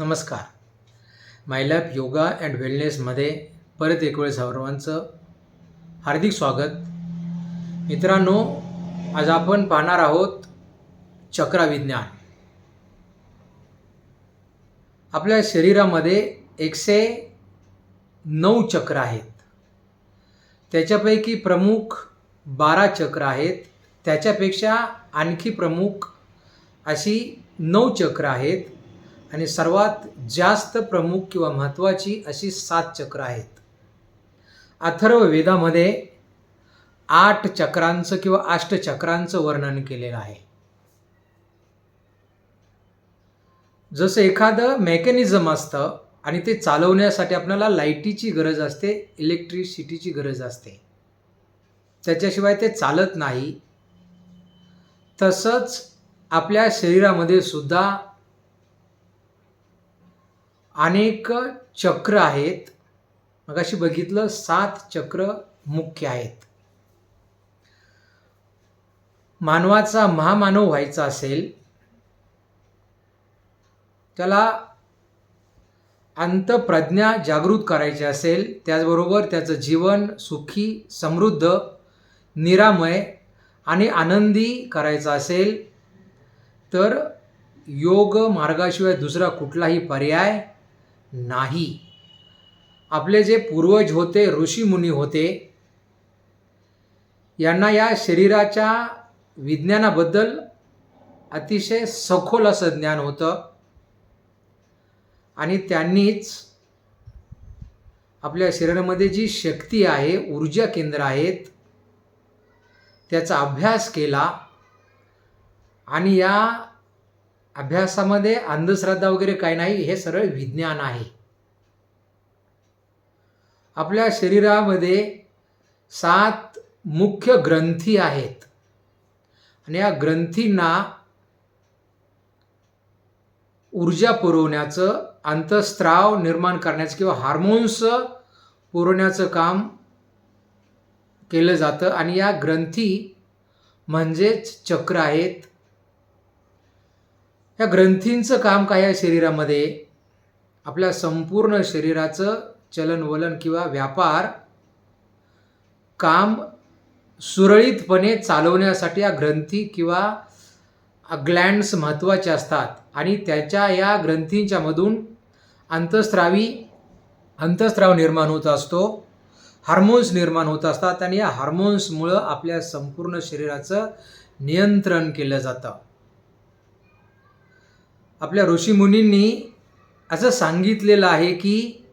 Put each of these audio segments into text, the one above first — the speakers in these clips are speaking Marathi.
नमस्कार. मायलॅब योगा अँड वेलनेसमध्ये परत एक वेळ सर्वांचं हार्दिक स्वागत. मित्रांनो आज आपण पाहणार आहोत चक्राविज्ञान. आपल्या शरीरामध्ये एकशे नऊ चक्र आहेत. त्याच्यापैकी प्रमुख बारा चक्र आहेत. त्याच्यापेक्षा आणखी प्रमुख अशी नऊ चक्र आहेत. आणि सर्वात जास्त प्रमुख किंवा महत्त्वाची अशी सात चक्र आहेत. अथर्व वेदामध्ये आठ चक्रांचं किंवा अष्टचक्रांचं वर्णन केलेलं आहे. जसं एखादं मेकॅनिझम असतं आणि ते चालवण्यासाठी आपल्याला लाईटीची गरज असते इलेक्ट्रिसिटीची गरज असते. त्याच्याशिवाय ते चालत नाही. तसंच आपल्या शरीरामध्ये सुद्धा अनेक चक्र आहेत. मगाशी बघितलं सात चक्र मुख्य आहेत. मानवाचा महामानव व्हायचा असेल त्याला अंतप्रज्ञा जागृत करायची असेल त्याचबरोबर त्याचं जीवन सुखी समृद्ध निरामय आणि आनंदी करायचं असेल तर योग मार्गाशिवाय दुसरा कुठलाही पर्याय नाही. आपले जे पूर्वज होते ऋषीमुनी होते यांना या शरीराच्या विज्ञानाबद्दल अतिशय सखोल असं ज्ञान होतं. आणि त्यांनीच आपल्या शरीरामध्ये जी शक्ती आहे ऊर्जा केंद्र आहेत त्याचा अभ्यास केला. आणि या अभ्यासामध्ये अंधश्रद्धा वगैरे काही नाही हे सरळ विज्ञान आहे. आपल्या शरीरामध्ये सात मुख्य ग्रंथी आहेत. आणि या ग्रंथींना ऊर्जा पुरवण्याचं अंतस्त्राव निर्माण करण्याचं किंवा हार्मोन्स पुरवण्याचं काम केलं जातं. आणि या ग्रंथी म्हणजेच चक्र आहेत. या ग्रंथींचं काम काय आहे शरीरामध्ये? आपल्या संपूर्ण शरीराचं चलनवलन किंवा व्यापार काम सुरळीतपणे चालवण्यासाठी या ग्रंथी किंवा ग्लँड्स महत्त्वाचे असतात. आणि त्याच्या या ग्रंथींच्या मधून अंतस्त्रावी अंतस्त्राव निर्माण होत असतो हार्मोन्स निर्माण होत असतात आणि या हार्मोन्समुळं आपल्या संपूर्ण शरीराचं नियंत्रण केलं जातं. आपल्या ऋषीमुनींनी असं सांगितलेलं आहे की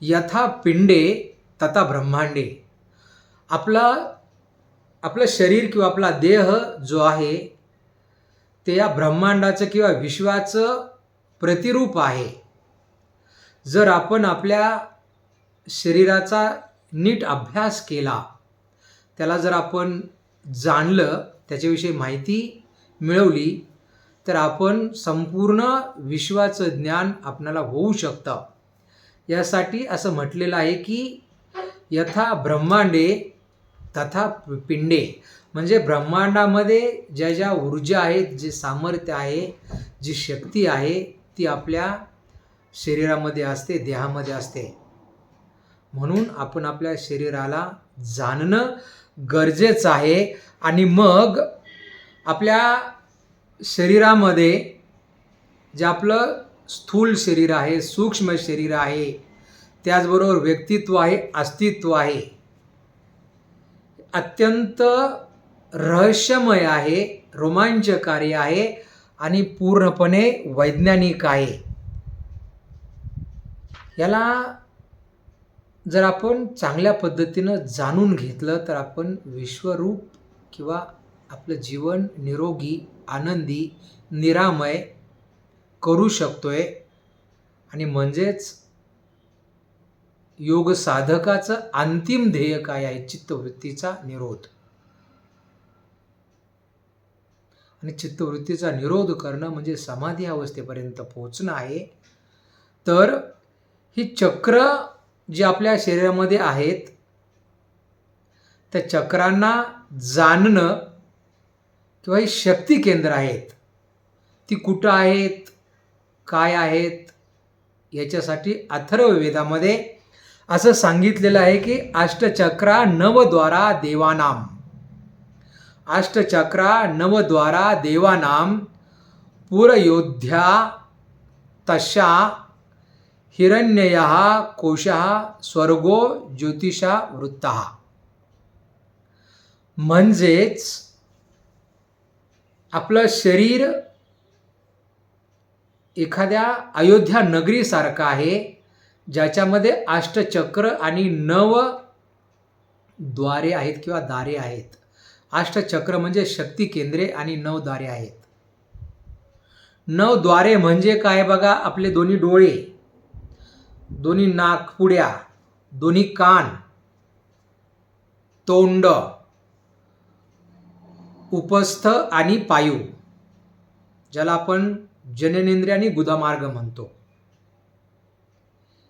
यथा पिंडे तथा ब्रह्मांडे. आपला आपलं शरीर किंवा आपला देह जो आहे ते या ब्रह्मांडाचं किंवा विश्वाचं प्रतिरूप आहे. जर आपण आपल्या शरीराचा नीट अभ्यास केला त्याला जर आपण जाणलं त्याच्याविषयी माहिती मिळवली तर आपण संपूर्ण विश्वाचं ज्ञान आपणाला होऊ शकतं. यासाठी असं म्हटलेलं आहे की यथा ब्रह्मांडे तथा पिंडे. म्हणजे ब्रह्मांडामध्ये ज्या ज्या ऊर्जा आहेत जे सामर्थ्य आहे जी शक्ती आहे ती आपल्या शरीरामध्ये असते देहामध्ये असते. म्हणून आपण आपल्या शरीराला जाणणं गरजेचं आहे. आणि मग आपल्या शरीरामध्ये जे आपलं स्थूल शरीर आहे सूक्ष्म शरीर आहे त्याचबरोबर व्यक्तित्व आहे अस्तित्व आहे. अत्यंत रहस्यमय आहे रोमांचकारी आहे आणि पूर्णपणे वैज्ञानिक आहे. याला जर आपण चांगल्या पद्धतीनं जाणून घेतलं तर आपण विश्वरूप किंवा आपलं जीवन निरोगी आनंदी निरामय करू शकतोय. आणि म्हणजेच योग साधकाचं अंतिम ध्येय काय आहे? चित्तवृत्तीचा निरोध. आणि चित्तवृत्तीचा निरोध करणं म्हणजे समाधी अवस्थेपर्यंत पोहोचणं आहे. तर ही चक्र जी आपल्या शरीरामध्ये आहेत त्या चक्रांना जाणणं किंवा ही शक्ती केंद्र आहेत ती कुठं आहेत काय आहेत याच्यासाठी अथर्ववेदामध्ये असं सांगितलेलं आहे की अष्टचक्रा नवद्वारा देवानाम. अष्टचक्रा नवद्वारा देवानाम पुरयोध्या तशा हिरण्यय कोशः स्वर्गो ज्योतिषा वृत्त. म्हणजेच आपलं शरीर एखाद्या अयोध्या नगरीसारखं आहे ज्याच्यामध्ये अष्टचक्र आणि नवद्वारे आहेत किंवा दारे आहेत. अष्टचक्र म्हणजे शक्ती केंद्रे आणि नऊ द्वारे आहेत. नऊ द्वारे म्हणजे काय बघा आपले दोन्ही डोळे दोन्ही नाकपुड्या दोन्ही कान तोंड उपस्थ आणि पायू ज्याला आपण जननेंद्रिय आणि गुदामार्ग म्हणतो.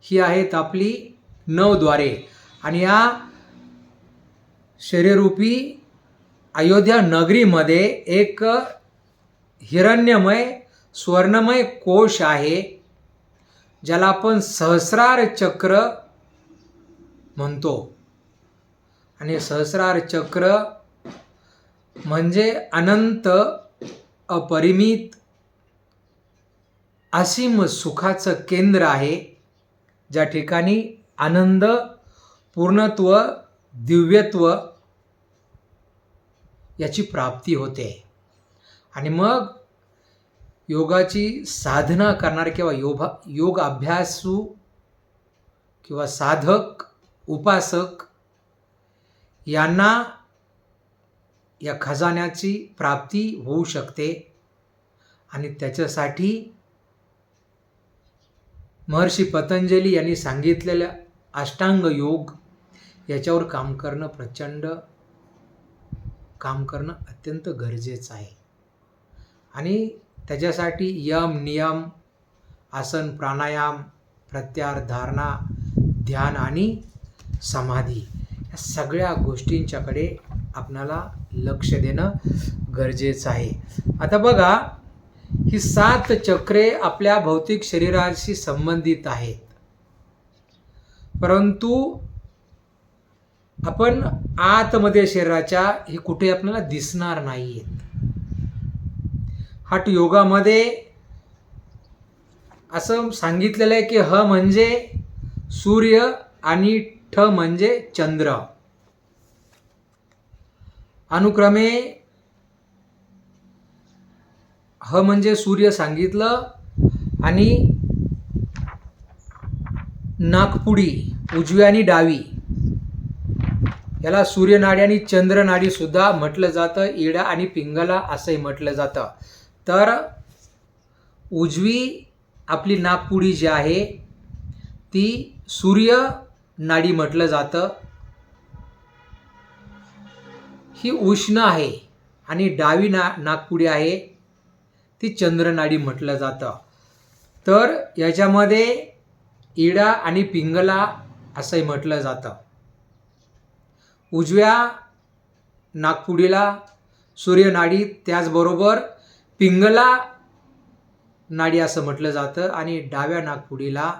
ही आहेत आपली नवद्वारे आणि या शरीररूपी अयोध्या नगरीमध्ये एक हिरण्यमय स्वर्णमय कोश आहे ज्याला आपण सहस्रार चक्र म्हणतो. आणि सहस्रार चक्र म्हणजे अनंत अपरिमित असीम सुखाचं केंद्र आहे. ज्या ठिकाणी आनंद पूर्णत्व दिव्यत्व याची प्राप्ती होते. आणि मग योगाची साधना करणार किंवा योगा योग अभ्यासू किंवा साधक उपासक यांना या खजान्याची प्राप्ती होऊ शकते. आणि त्याच्यासाठी महर्षी पतंजली यांनी सांगितलेल्या अष्टांग योग याच्यावर काम करणं प्रचंड काम करणं अत्यंत गरजेचं आहे. आणि त्याच्यासाठी यम नियम आसन प्राणायाम प्रत्यार धारणा ध्यान आणि समाधी या सगळ्या गोष्टींच्याकडे आपणाला लक्ष देणं गरजेचं आहे. आता बघा ही सात चक्रे आपल्या भौतिक शरीराशी संबंधित आहेत. परंतु आपण आतमध्ये शरीराच्या हे कुठे आपल्याला दिसणार नाही आहेत हट योगामध्ये असं सांगितलेलं आहे की ह म्हणजे सूर्य आणि ठ म्हणजे चंद्र. अनुक्रमे ह म्हणजे सूर्य सांगितलं आणि नागपुडी उजवी आणि डावी. याला सूर्यनाडी आणि चंद्रनाडी सुद्धा म्हटलं जातं. इडा आणि पिंगला असंही म्हटलं जातं. तर उजवी आपली नागपुडी जी आहे ती सूर्य नाडी म्हटलं जातं. ही उष्ण आहे आणि डावी ना नागपुडी आहे. ती चंद्रनाडी म्हटलं जातं. तर याच्यामध्ये इडा आणि पिंगला असंही म्हटलं जातं. उजव्या नागपुडीला सूर्यनाडी त्याचबरोबर पिंगला नाडी असं म्हटलं जातं आणि डाव्या नागपुडीला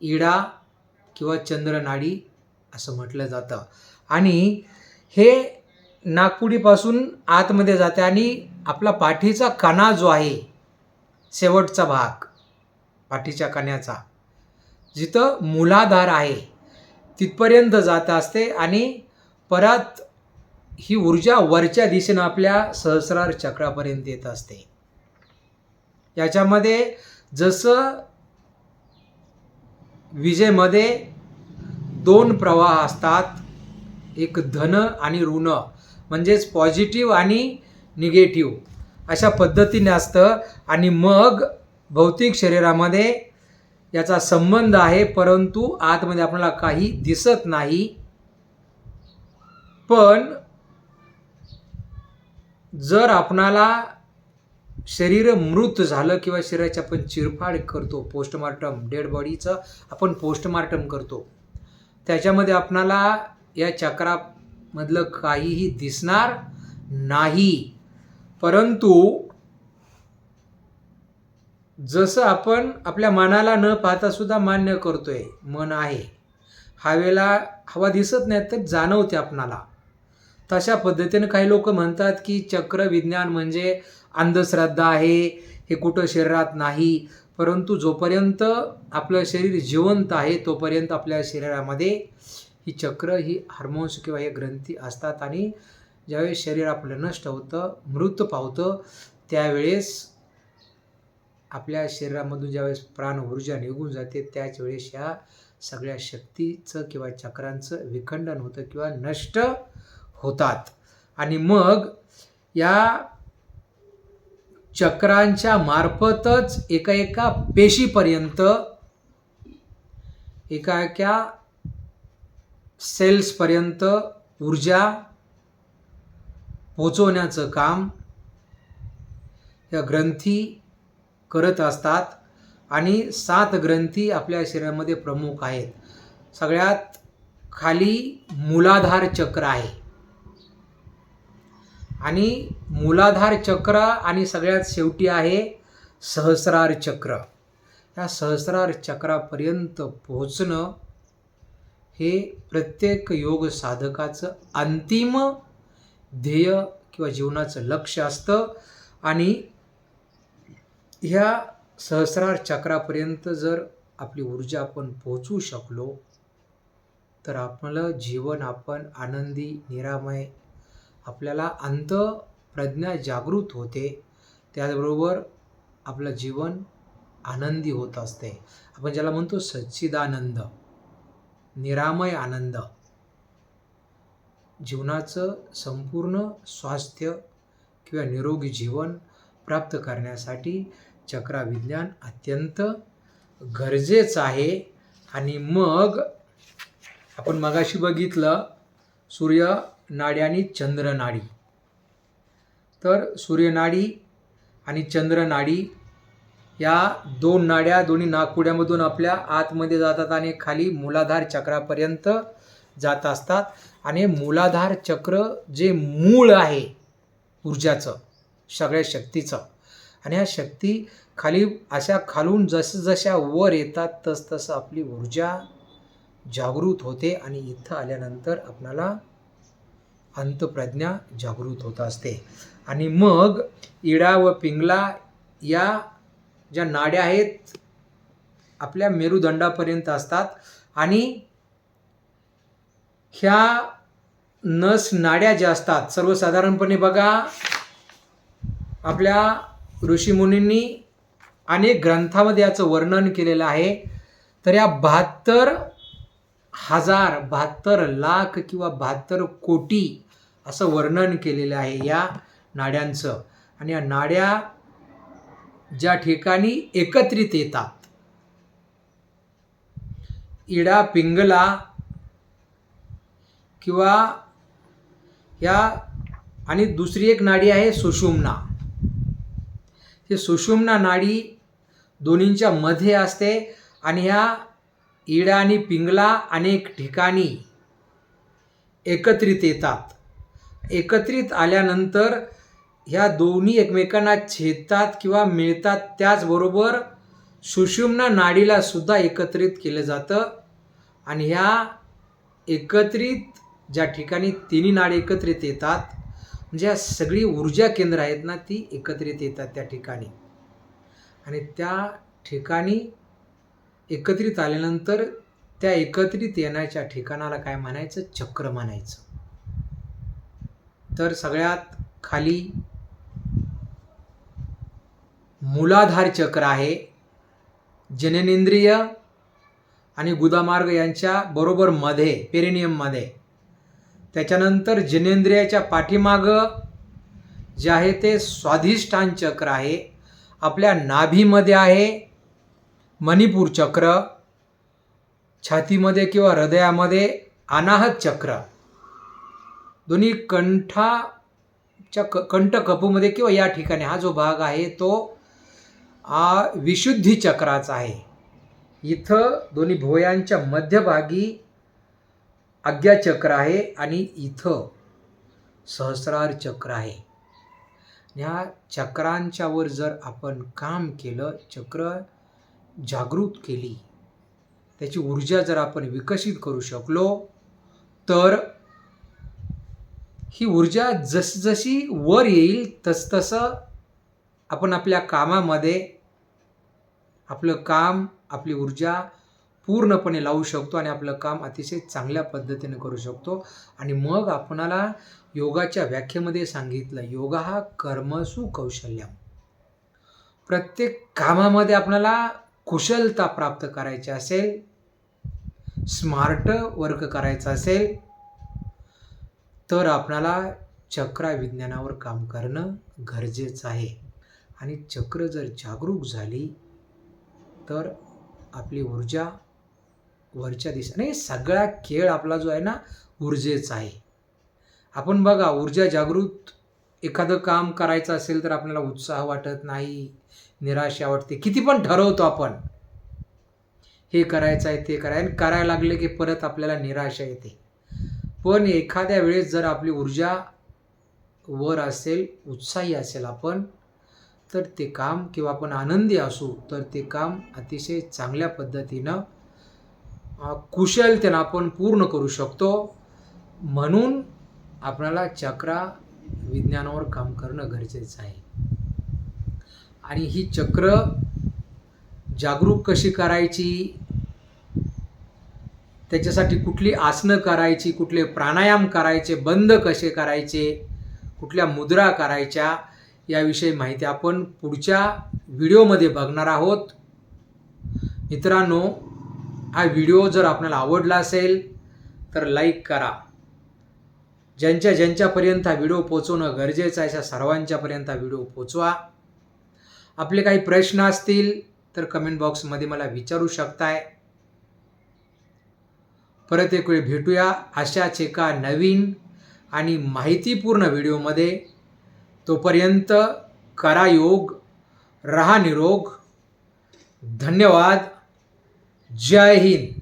इडा किंवा चंद्रनाडी असं म्हटलं जातं. आणि हे नागपुडीपासून आतमध्ये जाते आणि आपला पाठीचा कणा जो आहे शेवटचा भाग पाठीच्या कण्याचा जिथं मूलाधार आहे तिथपर्यंत जात असते आणि परत ही ऊर्जा वरच्या दिशेनं आपल्या सहस्रार चक्रापर्यंत येत असते. याच्यामध्ये जसं विजेमध्ये दोन प्रवाह असतात एक धन आणि ऋण म्हणजेच पॉझिटिव्ह आणि निगेटिव्ह अशा पद्धतीने असतं. आणि मग भौतिक शरीरामध्ये याचा संबंध आहे परंतु आतमध्ये आपल्याला काही दिसत नाही. पण जर आपणाला शरीर मृत झालं किंवा शरीराची आपण चिरफाड करतो पोस्टमार्टम डेड बॉडीचं आपण पोस्टमार्टम करतो त्याच्यामध्ये आपणाला या चक्रामधलं काहीही दिसणार नाही. परंतु जसं आपण आपल्या मनाला न पाहता सुद्धा मान्य करतोय मन आहे. हवेला हवा दिसत नाही तर जाणवते आपणाला. तशा पद्धतीनं काही लोक म्हणतात की चक्र विज्ञान म्हणजे अंधश्रद्धा आहे हे कुठं शरीरात नाही. परंतु जोपर्यंत आपलं शरीर जिवंत आहे तोपर्यंत आपल्या शरीरामध्ये ही चक्र ही हार्मोन्स किंवा हे ग्रंथी असतात आणि ज्यावेळेस शरीर आपलं नष्ट होतं मृत पावतं त्यावेळेस आपल्या शरीरामधून ज्यावेळेस प्राण ऊर्जा निघून जाते त्याच वेळेस ह्या सगळ्या शक्तीचं किंवा चक्रांचं विखंडन होतं किंवा नष्ट होतात. आणि मग या चक्रांच्या मार्फतच एका एका पेशीपर्यंत एका एका सेल्सपर्यंत ऊर्जा पोचवण्याचं काम या ग्रंथी करत असतात आणि सात ग्रंथी आपल्या शरीरामध्ये प्रमुख आहेत. सगळ्यात खाली मूलाधार चक्र आहे. आणि मूलाधार चक्र आणि सगळ्यात शेवटी आहे सहस्रार चक्र. या सहस्रार चक्रापर्यंत पोहोचणं हे प्रत्येक योग साधकाचं अंतिम ध्येय किंवा जीवनाचं लक्ष असतं. आणि ह्या सहस्रार चक्रापर्यंत जर आपली ऊर्जा आपण पोहोचू शकलो तर आपलं जीवन आपण आनंदी निरामय आपल्याला अंत प्रज्ञा जागृत होते. त्याचबरोबर आपलं जीवन आनंदी होत असते. आपण ज्याला म्हणतो सच्चिदानंद. निरामय आनंद. जीवनाचं संपूर्ण स्वास्थ्य किंवा निरोगी जीवन प्राप्त करण्यासाठी चक्राविज्ञान अत्यंत गरजेचं आहे. आणि मग आपण मगाशी बघितलं सूर्य नाडी आणि चंद्रनाडी तर सूर्यनाडी आणि चंद्रनाडी या दोन नाड्या दोन्ही नागपुड्यामधून आपल्या आतमध्ये जातात आणि खाली मूलाधार चक्रापर्यंत जात असतात. आणि मूलाधार चक्र जे मूळ आहे ऊर्जाचं सगळ्या शक्तीचं. आणि ह्या शक्ती खाली अशा खालून जसजशा वर येतात तसतसं आपली ऊर्जा जागृत होते. आणि इथं आल्यानंतर आपणाला अंतप्रज्ञा जागृत होत असते. आणि मग इडा व पिंगला या ज्या नाड्या आहेत आपल्या मेरुदंडापर्यंत असतात. आणि ह्या नस नाड्या ज्या असतात सर्वसाधारणपणे बघा आपल्या ऋषीमुनींनी अनेक ग्रंथामध्ये याचं वर्णन केलेलं आहे. तर या बहात्तर हजार बहात्तर लाख किंवा बहात्तर कोटी असं वर्णन केलेलं आहे या नाड्यांचं. आणि या नाड्या ज्या ठिकाणी एकत्रित येतात. इडा पिंगला किंवा या आणि दुसरी एक नाडी आहे सुषुम्ना. ही सुषुम्ना नाडी दोन्हींच्या मध्ये असते आणि ह्या इडा आणि पिंगला अनेक ठिकाणी एकत्रित येतात. एकत्रित आल्यानंतर ह्या दोन्ही एकमेकांना छेदतात किंवा मिळतात त्याचबरोबर सुषुम्ना नाडीला सुद्धा एकत्रित केलं जातं. आणि ह्या एकत्रित ज्या ठिकाणी तिन्ही नाडी एकत्रित येतात म्हणजे ह्या सगळी ऊर्जा केंद्र आहेत ना ती एकत्रित येतात त्या ठिकाणी. आणि त्या ठिकाणी एकत्रित आल्यानंतर त्या एकत्रित येण्याच्या ठिकाणाला काय म्हणायचं? चक्र म्हणायचं. तर सगळ्यात खाली मूलाधार चक्र आहे. जननेंद्रिय आणि गुदामार्ग यांच्या बरोबर मध्ये पेरिनियममध्ये त्याच्यानंतर जनेंद्रियाच्या पाठीमागं जे आहे ते स्वाधिष्ठान चक्र आहे. आपल्या नाभीमध्ये आहे मणिपूर चक्र छातीमध्ये किंवा हृदयामध्ये अनाहत चक्र. दोन्ही कंठाच्या क कंठकपूमध्ये किंवा या ठिकाणी हा जो भाग आहे तो हा विशुद्धी चक्राचा आहे. इथं दोन्ही भुवयांच्या मध्यभागी आज्ञाचक्र आहे आणि इथं सहस्रार चक्र आहे. ह्या चक्रांच्या वर जर आपण काम केलं चक्र जागृत केली त्याची ऊर्जा जर आपण विकसित करू शकलो तर ही ऊर्जा जसजशी वर येईल तसतसं आपण आपल्या कामामध्ये आपलं काम आपली ऊर्जा पूर्णपणे लावू शकतो आणि आपलं काम अतिशय चांगल्या पद्धतीने करू शकतो. आणि मग आपणाला योगाच्या व्याख्येमध्ये सांगितलं योगा हा कर्मसु कौशल्यम. प्रत्येक कामामध्ये आपणाला कुशलता प्राप्त करायची असेल स्मार्ट वर्क करायचं असेल तर आपणाला चक्रा विज्ञानावर काम करणं गरजेचं आहे. आणि चक्र जर जागरूक झाली तर आपली ऊर्जा वरच्या दिशेने सगळा खेळ आपला जो आहे ना ऊर्जेचा आहे. आपण बघा ऊर्जा जागृत एखादं काम करायचं असेल तर आपल्याला उत्साह वाटत नाही निराशा वाटते. किती पण ठरवतो आपण. हे करायचं आहे ते करायचं आणि करायला लागले की परत आपल्याला निराशा येते. पण एखाद्या वेळेस जर आपली ऊर्जा वर असेल उत्साही असेल आपण तर ते काम किंवा आपण आनंदी असू तर ते काम अतिशय चांगल्या पद्धतीनं कुशलतेनं आपण पूर्ण करू शकतो. म्हणून आपल्याला चक्रा विज्ञानावर काम करणं गरजेचं आहे. आणि ही चक्र जागरूक कशी करायची? त्याच्यासाठी कुठली आसनं करायची? कुठले प्राणायाम करायचे? बंद कसे करायचे? कुठल्या मुद्रा करायच्या? याविषयी माहिती आपण पुढच्या व्हिडिओमध्ये बघणार आहोत. मित्रांनो हा व्हिडिओ जर आपल्याला आवडला असेल तर लाईक करा. ज्यांच्या ज्यांच्यापर्यंत हा व्हिडिओ पोचवणं गरजेचं आहे अशा सर्वांच्यापर्यंत हा व्हिडिओ पोचवा आपले काही प्रश्न असतील तर कमेंट बॉक्समध्ये मला विचारू शकताय. परत एक वेळ भेटूया अशाच एका नवीन आणि माहितीपूर्ण व्हिडिओमध्ये. तोपर्यंत करा योग रहा निरोग. धन्यवाद. जय हिंद.